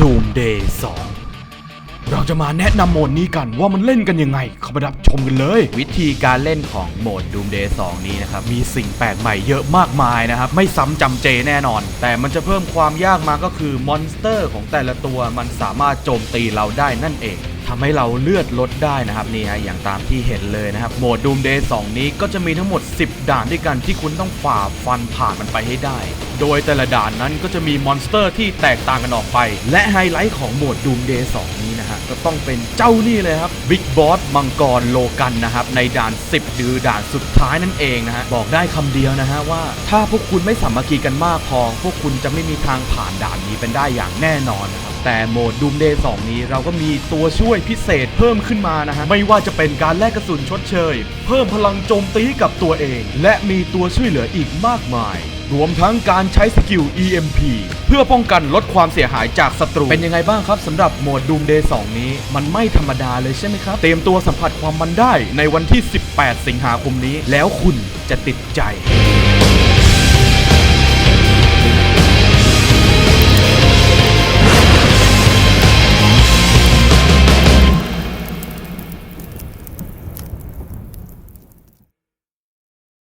ดูมเดย์สองเราจะมาแนะนำโหมดนี้กันว่ามันเล่นกันยังไง เข้าไปรับชมกันเลย วิธีการเล่นของโหมด Doomday 2 นี้นะครับ มีสิ่งแปลกใหม่เยอะมากมายนะครับ ไม่ซ้ำจำเจแน่นอน แต่มันจะเพิ่มความยากมาก็คือมอนสเตอร์ของแต่ละตัวมันสามารถโจมตีเราได้นั่นเอง ทำให้เราเลือดลดได้นะครับนี่ฮะอย่างตามที่เห็นเลยนะครับโหมด Doomsday 2นี้ก็จะมีทั้งหมด 10 ด่านด้วยกันที่คุณต้องฝ่าฟันผ่านมันไปให้ได้ โดยแต่ละด่านนั้นก็จะมีมอนสเตอร์ที่แตกต่างกันออกไป และไฮไลท์ของโหมด Doomsday 2นี้นะฮะก็ต้องเป็นเจ้านี่เลยครับ Big Boss มังกรโลกันนะครับในด่าน 10หรือด่านสุดท้ายนั่นเองนะฮะบอกได้คำเดียวนะฮะว่า ถ้าพวกคุณไม่สามัคคีกันมากพอ พวกคุณจะไม่มีทางผ่านด่านนี้เป็นได้อย่างแน่นอนนะครับแต่โหมด Doomsday 2นี้เราก็มีตัวช่วยพิเศษเพิ่มขึ้นมานะฮะ ไม่ว่าจะเป็นการแลกกระสุนชดเชย เพิ่มพลังโจมตีกับตัวเอง และมีตัวช่วยเหลืออีกมากมาย รวมทั้งการใช้สกิล EMP เพื่อป้องกันลดความเสียหายจากศัตรู เป็นยังไงบ้างครับสำหรับโหมด Doomsday 2นี้ มันไม่ธรรมดาเลยใช่ไหมครับ เตรียมตัวสัมผัสความมันได้ในวันที่ 18 สิงหาคมนี้ แล้วคุณจะติดใจ